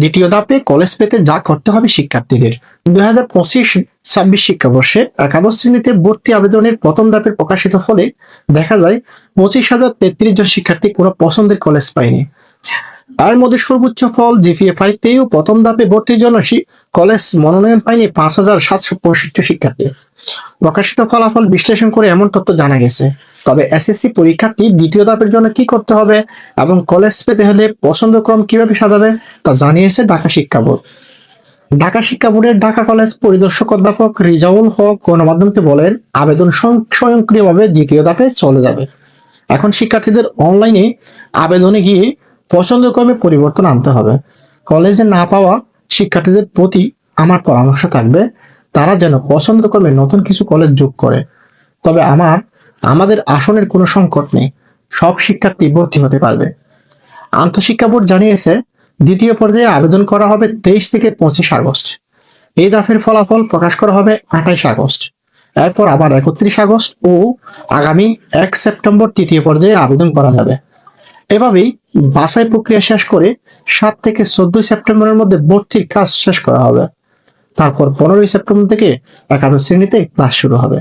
দ্বিতীয় ধাপে কলেজ পেতে যা করতে হবে শিক্ষার্থীদের। দুই হাজার পঁচিশ ছাব্বিশ শিক্ষাবর্ষে একাদশ শ্রেণীতে ভর্তি আবেদনের প্রথম ধাপের প্রকাশিত হলে দেখা যায় পঁচিশ হাজার তেত্রিশ জন শিক্ষার্থী কোনো পছন্দের কলেজ পায়নি। তার মধ্যে সর্বোচ্চ ফল জিপিএ ফাইভ পেয়েও প্রথম ধাপে ভর্তির জন্য কলেজ মনোনয়ন পায়নি পাঁচ হাজার সাতশো পঁয়ষট্টি শিক্ষার্থী। প্রকাশিত ফলাফল বিশ্লেষণ করে এমন তথ্য জানা গেছে। তবে এসএসসি পরীক্ষার্থী দ্বিতীয় ধাপের জন্য কি করতে হবে এবং কলেজ পেতে হলে পছন্দ ক্রম কীভাবে সাজাবে তা জানিয়েছে ঢাকা শিক্ষা বোর্ড। ঢাকা শিক্ষা বোর্ডের ঢাকা কলেজ পরিদর্শক অধ্যাপক রিজাউল হক গণমাধ্যমকে বলেন, আবেদন স্বয়ংক্রিয়ভাবে দ্বিতীয় ধাপে চলে যাবে। এখন শিক্ষার্থীদের অনলাইনে আবেদনে গিয়ে পছন্দক্রমে পরিবর্তন আনতে হবে। কলেজে না পাওয়া শিক্ষার্থীদের প্রতি আমার পরামর্শ থাকবে। তারা যেন পছন্দক্রমে নতুন কিছু কলেজ যোগ করে। তবে আমার, আমাদের আসনের কোনো সংকট নেই। সব শিক্ষার্থী ভর্তি হতে পারবে। আন্তঃশিক্ষা বোর্ড জানিয়েছে, দ্বিতীয় পর্যায়ে আবেদন করা হবে তেইশ থেকে পঁচিশ আগস্ট। এই দফের ফলাফল প্রকাশ করা হবে আঠাইশ আগস্ট। এরপর আবার একত্রিশ আগস্ট ও আগামী এক সেপ্টেম্বর তৃতীয় পর্যায়ে আবেদন করা যাবে। এভাবেই বাছাই প্রক্রিয়া শেষ করে সাত থেকে চোদ্দই সেপ্টেম্বরের মধ্যে ভর্তির কাজ শেষ করা হবে। তারপর পনেরোই সেপ্টেম্বর থেকে একাদশ শ্রেণীতে ক্লাস শুরু হবে।